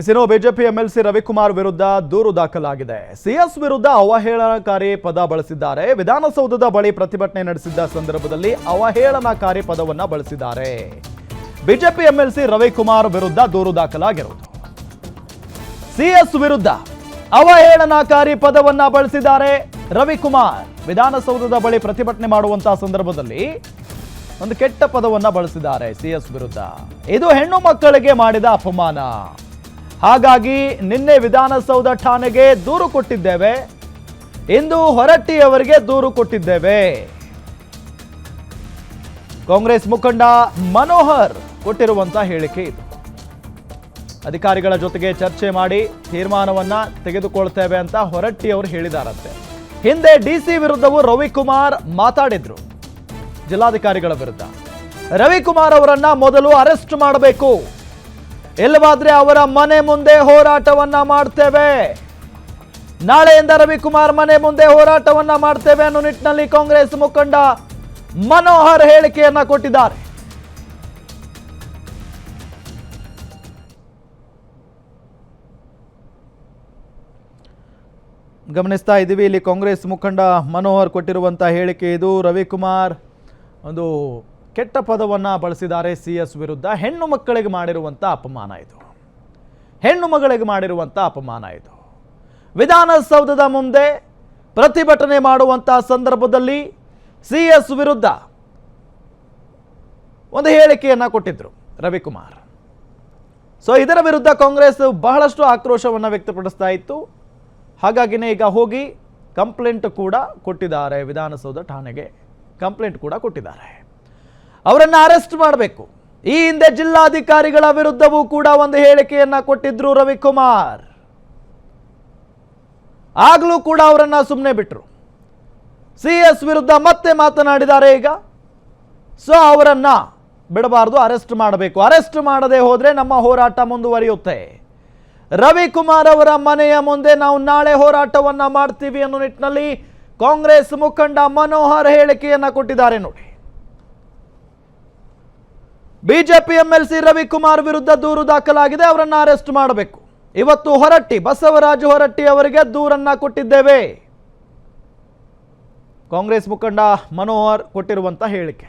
ಎಸಿನೋ BJP MLC Ravikumar ವಿರುದ್ಧ ದೂರು ದಾಖಲಾಗಿದೆ. ಸಿಎಸ್ ವಿರುದ್ಧ ಅವಹೇಳನಕಾರಿ ಪದ ಬಳಸಿದ್ದಾರೆ. ವಿಧಾನಸೌಧದ ಬಳಿ ಪ್ರತಿಭಟನೆ ನಡೆಸಿದ್ದ ಸಂದರ್ಭದಲ್ಲಿ ಅವಹೇಳನಕಾರಿ ಪದವನ್ನ ಬಳಸಿದ್ದಾರೆ. ಬಿಜೆಪಿ ಎಂಎಲ್ಸಿ ರವಿಕುಮಾರ್ ವಿರುದ್ಧ ದೂರು ದಾಖಲಾಗಿರುವುದು. ಸಿಎಸ್ ವಿರುದ್ಧ ಅವಹೇಳನಕಾರಿ ಪದವನ್ನ ಬಳಸಿದ್ದಾರೆ ರವಿಕುಮಾರ್. ವಿಧಾನಸೌಧದ ಬಳಿ ಪ್ರತಿಭಟನೆ ಮಾಡುವಂತಹ ಸಂದರ್ಭದಲ್ಲಿ ಒಂದು ಕೆಟ್ಟ ಪದವನ್ನ ಬಳಸಿದ್ದಾರೆ ಸಿಎಸ್ ವಿರುದ್ಧ. ಇದು ಹೆಣ್ಣು ಮಕ್ಕಳಿಗೆ ಮಾಡಿದ ಅಪಮಾನ. ಹಾಗಾಗಿ ನಿನ್ನೆ ವಿಧಾನಸೌಧ ಠಾಣೆಗೆ ದೂರು ಕೊಟ್ಟಿದ್ದೇವೆ. ಇಂದು ಹೊರಟ್ಟಿಯವರಿಗೆ ದೂರು ಕೊಟ್ಟಿದ್ದೇವೆ. ಕಾಂಗ್ರೆಸ್ ಮುಖಂಡ ಮನೋಹರ್ ಕೊಟ್ಟಿರುವಂತಹ ಹೇಳಿಕೆ ಇದು. ಅಧಿಕಾರಿಗಳ ಜೊತೆಗೆ ಚರ್ಚೆ ಮಾಡಿ ತೀರ್ಮಾನವನ್ನ ತೆಗೆದುಕೊಳ್ತೇವೆ ಅಂತ ಹೊರಟ್ಟಿ ಅವರು ಹೇಳಿದಾರಂತೆ. ಹಿಂದೆ ಡಿಸಿ ವಿರುದ್ಧವೂ ರವಿಕುಮಾರ್ ಮಾತಾಡಿದ್ರು. ಜಿಲ್ಲಾಧಿಕಾರಿಗಳ ವಿರುದ್ಧ. ರವಿಕುಮಾರ್ ಅವರನ್ನ ಮೊದಲು ಅರೆಸ್ಟ್ ಮಾಡಬೇಕು. ಇಲ್ಲವಾದ್ರೆ ಅವರ ಮನೆ ಮುಂದೆ ಹೋರಾಟವನ್ನ ಮಾಡ್ತೇವೆ. ನಾಳೆಯಿಂದ ರವಿಕುಮಾರ್ ಮನೆ ಮುಂದೆ ಹೋರಾಟವನ್ನ ಮಾಡ್ತೇವೆ ಅನ್ನೋ ನಿಟ್ಟಿನಲ್ಲಿ ಕಾಂಗ್ರೆಸ್ ಮುಖಂಡ ಮನೋಹರ್ ಹೇಳಿಕೆಯನ್ನ ಕೊಟ್ಟಿದ್ದಾರೆ. ಗಮನಿಸ್ತಾ ಇದ್ದೀವಿ, ಇಲ್ಲಿ ಕಾಂಗ್ರೆಸ್ ಮುಖಂಡ ಮನೋಹರ್ ಕೊಟ್ಟಿರುವಂಥ ಹೇಳಿಕೆ ಇದು. ರವಿಕುಮಾರ್, ಒಂದು ಕೆಟ್ಟ ಪದವನ್ನು ಬಳಸಿದ್ದಾರೆ ಸಿ ಎಸ್ ವಿರುದ್ಧ ಹೆಣ್ಣು ಮಕ್ಕಳಿಗೆ ಮಾಡಿರುವಂಥ ಅಪಮಾನ ಇದು. ಹೆಣ್ಣು ಮಗಳಿಗೆ ಮಾಡಿರುವಂಥ ಅಪಮಾನ ಇದು. ವಿಧಾನಸೌಧದ ಮುಂದೆ ಪ್ರತಿಭಟನೆ ಮಾಡುವಂಥ ಸಂದರ್ಭದಲ್ಲಿ ಸಿ ಎಸ್ ವಿರುದ್ಧ ಒಂದು ಹೇಳಿಕೆಯನ್ನು ಕೊಟ್ಟಿದ್ರು ರವಿಕುಮಾರ್. ಸೊ ಇದರ ವಿರುದ್ಧ ಕಾಂಗ್ರೆಸ್ ಬಹಳಷ್ಟು ಆಕ್ರೋಶವನ್ನು ವ್ಯಕ್ತಪಡಿಸ್ತಾ ಇತ್ತು. ಹಾಗಾಗಿನೇ ಈಗ ಹೋಗಿ ಕಂಪ್ಲೇಂಟ್ ಕೂಡ ಕೊಟ್ಟಿದ್ದಾರೆ. ವಿಧಾನಸೌಧ ಠಾಣೆಗೆ ಕಂಪ್ಲೇಂಟ್ ಕೂಡ ಕೊಟ್ಟಿದ್ದಾರೆ. ಅವರನ್ನು ಅರೆಸ್ಟ್ ಮಾಡಬೇಕು. ಈ ಹಿಂದೆ ಜಿಲ್ಲಾಧಿಕಾರಿಗಳ ವಿರುದ್ಧವೂ ಕೂಡ ಒಂದು ಹೇಳಿಕೆಯನ್ನ ಕೊಟ್ಟಿದ್ರು ರವಿಕುಮಾರ್. ಆಗ್ಲೂ ಕೂಡ ಅವರನ್ನ ಸುಮ್ಮನೆ ಬಿಟ್ರು. ಸಿ ಎಸ್ ವಿರುದ್ಧ ಮತ್ತೆ ಮಾತನಾಡಿದ್ದಾರೆ ಈಗ. ಸೊ ಅವರನ್ನ ಬಿಡಬಾರ್ದು, ಅರೆಸ್ಟ್ ಮಾಡಬೇಕು. ಅರೆಸ್ಟ್ ಮಾಡದೆ ಹೋದ್ರೆ ನಮ್ಮ ಹೋರಾಟ ಮುಂದುವರಿಯುತ್ತೆ. ರವಿಕುಮಾರ್ ಅವರ ಮನೆಯ ಮುಂದೆ ನಾವು ನಾಳೆ ಹೋರಾಟವನ್ನ ಮಾಡ್ತೀವಿ ಅನ್ನೋ ನಿಟ್ಟಿನಲ್ಲಿ ಕಾಂಗ್ರೆಸ್ ಮುಖಂಡ ಮನೋಹರ್ ಹೇಳಿಕೆಯನ್ನ ಕೊಟ್ಟಿದ್ದಾರೆ ನೋಡಿ. ಬಿಜೆಪಿ ಎಂಎಲ್ಸಿ ರವಿಕುಮಾರ್ ವಿರುದ್ಧ ದೂರು ದಾಖಲಾಗಿದೆ, ಅವರನ್ನು ಅರೆಸ್ಟ್ ಮಾಡಬೇಕು. ಇವತ್ತು ಹೊರಟ್ಟಿ, ಬಸವರಾಜು ಹೊರಟ್ಟಿ ಅವರಿಗೆ ದೂರನ್ನ ಕೊಟ್ಟಿದ್ದೇವೆ. ಕಾಂಗ್ರೆಸ್ ಮುಖಂಡ ಮನೋಹರ್ ಕೊಟ್ಟಿರುವಂತಹ ಹೇಳಿಕೆ.